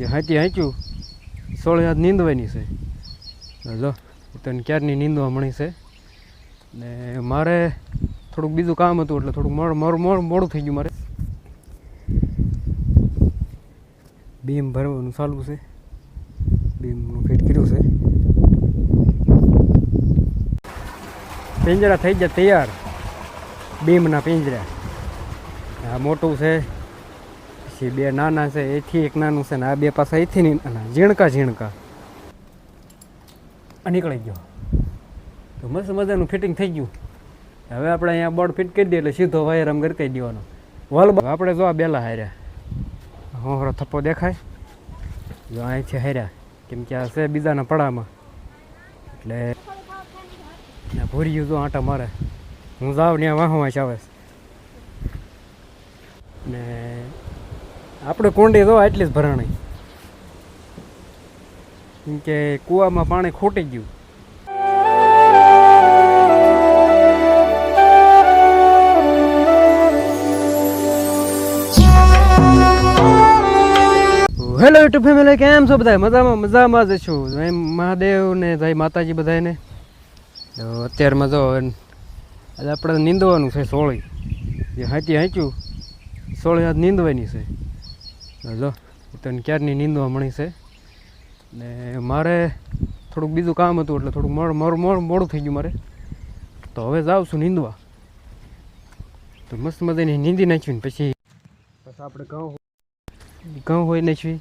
એ હાંચી હાંચ્યું સોળે હાથ નીંદવાની છે. જો તને ક્યારની નીંદવા મળી છે? ને મારે થોડુંક બીજું કામ હતું એટલે થોડુંક મળ મોડું, મોડ, મોડું થઈ ગયું મારે. બીમ ભરવાનું ચાલુ છે. બીમનું ફિટ કર્યું છે. પિંજરા થઈ ગયા તૈયાર. બીમના પિંજરા. આ મોટું છે. પછી બે નાના છે, એથી એક નાનું છે ને આ બે પાછા એથી નાના ઝીણકા ઝીણકા. નીકળી ગયો. તો મસ્ત મજાનું ફિટિંગ થઈ ગયું. હવે આપણે અહીંયા બોર્ડ ફિટ કરી દઈએ એટલે સીધો વાયર આમ ગરકાઈ દેવાનો. વાલ આપણે જો આ બેલા હાર્યા. હોરો થપ્પો દેખાય? જો અહીંથી હાર્યા. કેમ કે આ છે બીજાના પડામાં. એટલે ભૂર્યું જો આંટા મારે. હું જાઉં ત્યાં વાહવા આવે ને આપણે કુંડી જો એટલી જ ભરાણી. કેમ કે કૂવામાં પાણી ખૂટી ગયું. હેલો યુટ્યુબ ફેમિલી કેમ છો બધા મજામાં મજામાં જ છું. જય મહાદેવ ને જય માતાજી બધાને તો અત્યારમાં જો આજે આપણે નીંદવાનું છે સોળી. જે હાંચી હાંચ્યું, સોળી હાથ નીંદવાની છે. જો તને ક્યારની નીંદવા મળી છે? ને મારે થોડુંક બીજું કામ હતું એટલે થોડુંક મોડ, મોડું મોડું મોડું થઈ ગયું મારે. તો હવે જાઉં છું નીંદવા. તો મસ્ત મજાની નીંદી નાખ્યું ને પછી પછી આપણે ઘઉં ઘઉં હોય નાખ્યું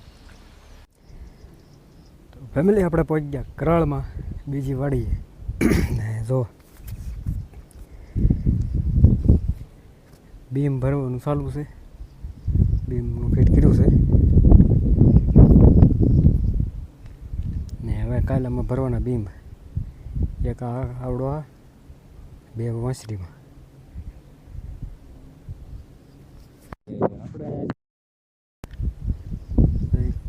તો ફેમિલી આપણે પહોંચી ગયા કરાળમાં, બીજી વાડીએ. ને જો, બીમ ભરવાનું ચાલુ છે. બીમનું ફિટ કર્યું છે ને હવે કાલે અમે ભરવાના બીમ. એક આ આવડો આ, બે વાંસરીમાં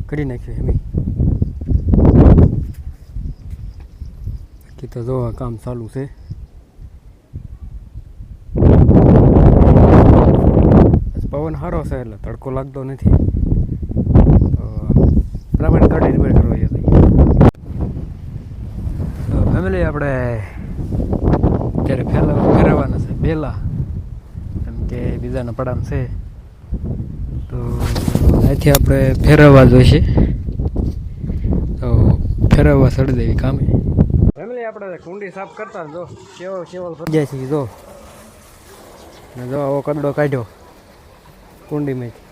કરી નાખ્યું એમ. બાકી તો જો કામ ચાલુ છે. પવન સારો છે એટલે તડકો લાગતો નથી તો બરાબર કાઢી રિપેર કરવા જઈએ તો ફેમિલી આપણે અત્યારે ફેરવા ફેરવવાના છે બેલા કેમ કે બીજાના પડામ છે તો અહીંથી આપણે ફેરવવા જોઈશે. તો ફેરવવા સડી દેવી કામે. ફેમિલી આપણે કુંડી સાફ કરતા જો કેવો કેવો જાય છે જો. ને જો આવો કદડો કાઢ્યો કુંડીમાંથી.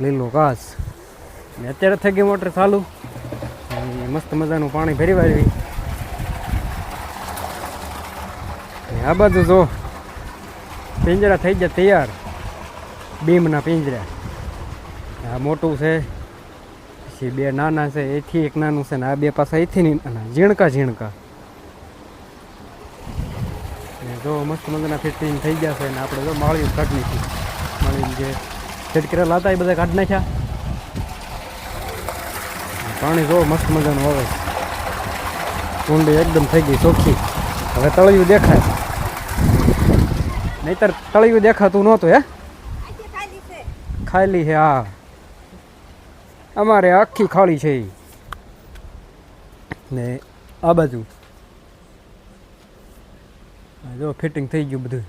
લીલો ઘાસ. ને અત્યારે થઈ ગઈ મોટર ચાલુ. મસ્ત મજાનું પાણી ભરી વાળવી. આ બાજુ જો પિંજરા થઈ ગયા તૈયાર. બીમના પિંજરા. આ મોટું છે, પછી બે નાના છે, એથી એક નાનું છે ને આ બે પાછા એથી નાના ઝીણકા ઝીણકા. જો મસ્ત મજાના ફિટિંગ થઈ ગયા છે ને આપણે જો માળીયું કાઢી નાખી માળી જે સેટ કરેલા હતા એ બધા કાઢી નાખ્યા. પાણી જો મસ્ત મજાનું આવે. કુંડી એકદમ થઈ ગઈ ચોખ્ખી. હવે તળિયું દેખાય. નહીતર તળિયું દેખાતું નહોતું, હે? ખાલી છે. હા. અમારે આખી ખાલી છે ને આ બાજુ. જો ફિટિંગ થઈ ગયું બધું.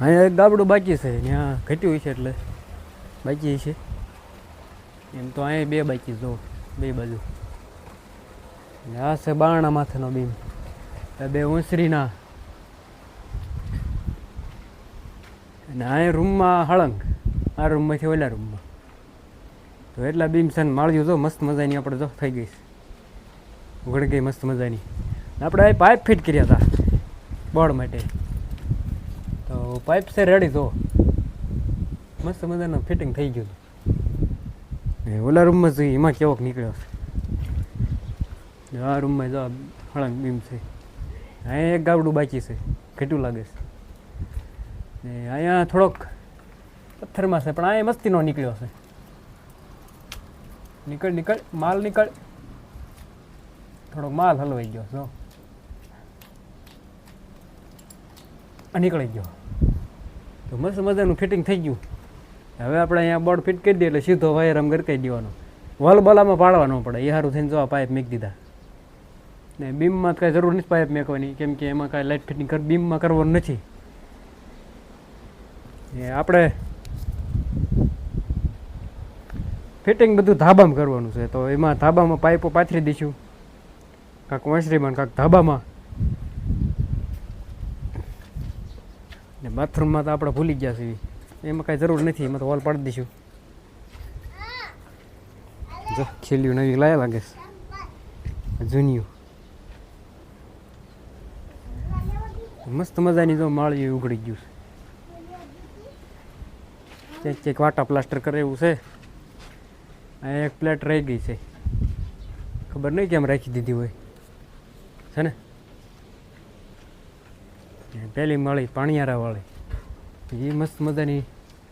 અહીંયા એક ગાબડું બાકી છે ત્યાં ઘટ્યું છે એટલે બાકી છે. એમ તો અહીંયા બે બાકી જો. બે બાજુ આ છે બારણા માથેનો બીમ. આ બે ઉંસરીના. અને અહીંયા રૂમમાં હળંગ. આ રૂમમાંથી ઓલા રૂમમાં. તો એટલા બીમ છે ને માળ્યું જો મસ્ત મજાની આપણે જો થઈ ગઈ છે. ગઈ મસ્ત મજાની. આપણે આ પાઇપ ફિટ કર્યા હતા બોર્ડ માટે. તો પાઇપ છે રેડી જો. મસ્ત મજાનું ફિટિંગ થઈ ગયું ને ઓલા રૂમમાં જોઈએ, એમાં કેવોક નીકળ્યો છે. આ રૂમમાં જો હળંગ બીમ છે. અહીંયા એક ગાવડું બાકી છે, ઘેટું લાગે છે. ને અહીંયા થોડોક પથ્થરમાં છે, પણ અહીંયા મસ્તીનો નીકળ્યો છે. નીકળ નીકળ, માલ નીકળ. થોડોક માલ હલવાઈ ગયો જો નીકળી ગયો. તો મસ્ત મજાનું ફિટિંગ થઈ ગયું. હવે આપણે અહીંયા બોર્ડ ફિટ કરી દઈએ એટલે સીધો વાયર આમ ગરકાઈ દેવાનો. વલ બલામાં પાડવાનો પડે. એ સારું થઈને જો પાઇપ મેક દીધા. ને બીમમાં કાંઈ જરૂર નથી પાઇપ મેકવાની. કેમ કે એમાં કાંઈ લાઇટ ફિટિંગ કર બીમમાં કરવાનું નથી. એ આપણે ફિટિંગ બધું ધાબામાં કરવાનું છે. તો એમાં ધાબામાં પાઇપો પાથરી દઈશું. કાંક વાંસરીમાં કાંક ધાબામાં. ને બાથરૂમમાં તો આપણે ભૂલી ગયા છીએ. એમાં કાંઈ જરૂર નથી, એમાં તો હોલ પાડી દઈશું. જો ખીલ્યું નવી લાયા લાગે જૂન્યું. મસ્ત મજાની જો માળી ઉઘડી ગયું છે. ક્યાંક ક્યાંક વાટા પ્લાસ્ટર કરે એવું છે. આ એક પ્લેટ રહી ગઈ છે. ખબર નહીં કેમ રાખી દીધી હોય. છે ને? પહેલી માળી પાણીયારા વાળી. એ મસ્ત મજાની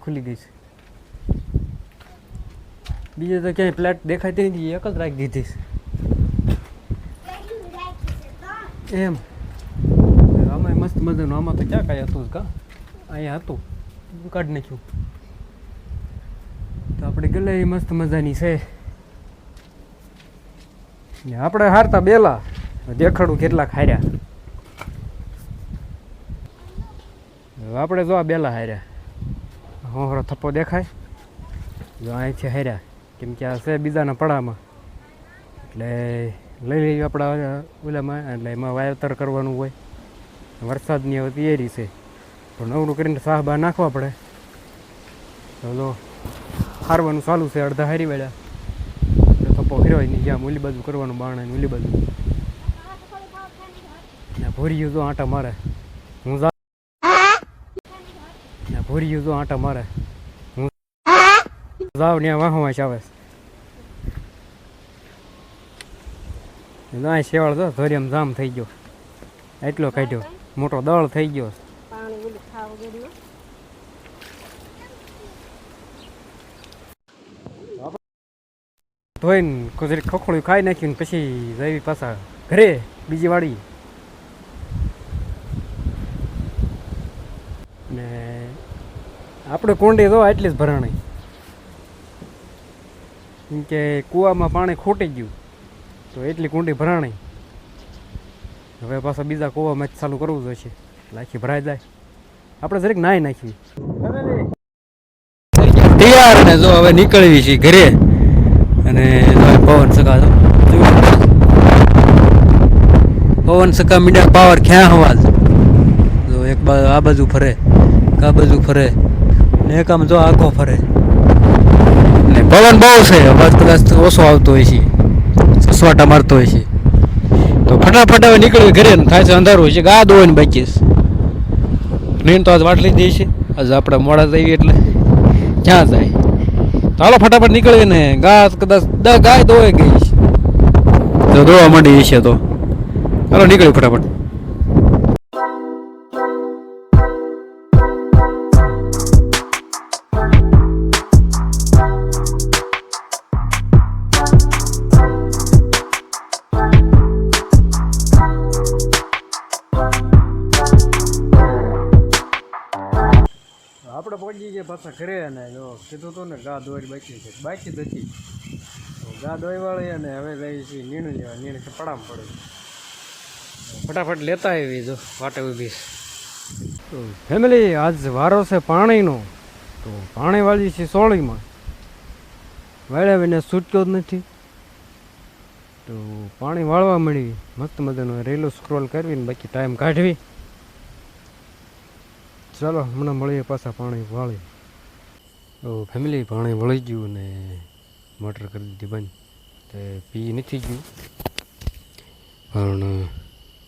ખુલી ગઈ છે. બીજે તો ક્યાંય પ્લેટ દેખાતી નથી, એક જ રાખી દીધી એમ. આમાં મસ્ત મજાનું, આમાં તો ક્યાં કાંઈ હતું કા? અહીંયા હતું. કાઢી નાખ્યું. તો આપણે ગલે મસ્ત મજાની છે. ને આપણે હારતા બેલા. દેખાડું કેટલા હાર્યા હવે આપણે જો આ બેલા હાર્યા. હોહરો થપ્પો દેખાય. જો અહીંથી હાર્યા. કેમ કે આ છે બીજાના પડામાં. એટલે લઈ લઈએ આપણા ઓલામાં. એટલે એમાં વાવેતર કરવાનું હોય. વરસાદની હવે તૈયારી છે. તો નવરું કરીને સાહબા નાખવા પડે. જો હારવાનું ચાલુ છે અડધા હારી વેળા. થપ્પો ફેરવાય નહીં જ્યાં મૂલી બાજુ કરવાનું બાણે મૂલી બાજુ. ને ભૂરિયું જો આંટા મારે હું જા ને ભૂરિયું જો આંટા મારે હું જાવ ને વાહો વાંચ આવે ના શેવાળ તો ધોરિયમ જામ થઈ ગયો. એટલો કાઢ્યો. મોટો દળ થઈ ગયો. ધોઈને ખોખડું ખાઈ નાખ્યું ને પછી જઈ પાછા ઘરે બીજી વાડી. આપણે કુંડી તો આટલી જ ભરાણી. કેમ કે કૂવામાં પાણી ખૂટી ગયું, તો એટલી કુંડી ભરાણી. હવે પાછા બીજા કૂવામાં ચાલુ કરવું જોઈશે, એટલે આખી ભરાઈ જાય. આપણે જરીક નાહી નાખી તૈયાર ને જો હવે નીકળવી છે ઘરે, અને પવન સકા પવન સકા મીડિયા પાવર ક્યાં હવા જો. એક બાજુ આ બાજુ ફરે આ બાજુ ફરે. ને એક જો આખો ફરે. ને પવન બહુ છે. અવાજ કદાચ ઓછો આવતો હોય છે. સસવાટા મારતો હોય છે. તો ફટાફટ હવે નીકળવી ઘરે થાય છે અંધારું હોય છે. ગા દોવાની બાકી છે. તો આજ વાટ લઈ દઈએ છે આજ આપણે મોડા જઈએ એટલે ક્યાં જાય? તો હાલો ફટાફટ નીકળીએ ને. ગા કદાચ ગાય દોવાઈ ગઈ છે. તો દોવા માંડી છે તો. હાલો નીકળ્યું ફટાફટ. પાછા ઘરે અને જો કીધું હતું ને ગા દોરી બાકી છે. બાકી જ તો ગા દોઈ વાળી અને હવે જઈ છીએ નીણું લેવા. નીણ પડામ પડે. ફટાફટ લેતા આવી જો વાટે ઊભી. તો ફેમિલી, આજ વારો છે પાણીનો. તો પાણી વાળી છે સોળીમાં. વાળ્યા વિના છૂટક્યો જ નથી. તો પાણી વાળવા મળી. મસ્ત મજાનું રેલો સ્ક્રોલ કરવી બાકી ટાઈમ કાઢવી. ચાલો, હમણાં મળીએ પાછા પાણી વાળી. તો ફેમિલી પાણી વળી ગયું ને મોટર કરી દીધી બંધ તે પી નથી ગયું. પણ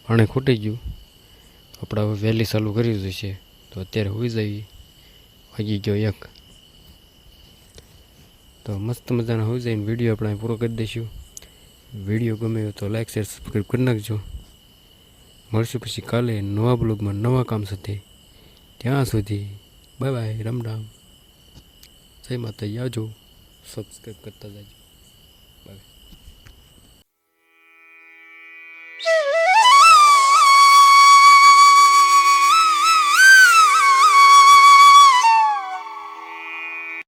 પાણી ખૂટી ગયું. આપણે હવે વહેલી ચાલુ કરી દીધું છે. તો અત્યારે હોઈ જઈએ વાગી ગયો એક. તો મસ્ત મજાના હોઈ જઈને વીડિયો આપણે પૂરો કરી દઈશું. વીડિયો ગમે તો લાઈક શેર સબસ્ક્રાઈબ કરી નાખજો. મળશું પછી કાલે નવા બ્લોગમાં નવા કામ સાથે. ત્યાં સુધી બાય બાય રામ રામ. જય માતાજી આવજો. સબસ્ક્રાઈબ કરતા જાજો.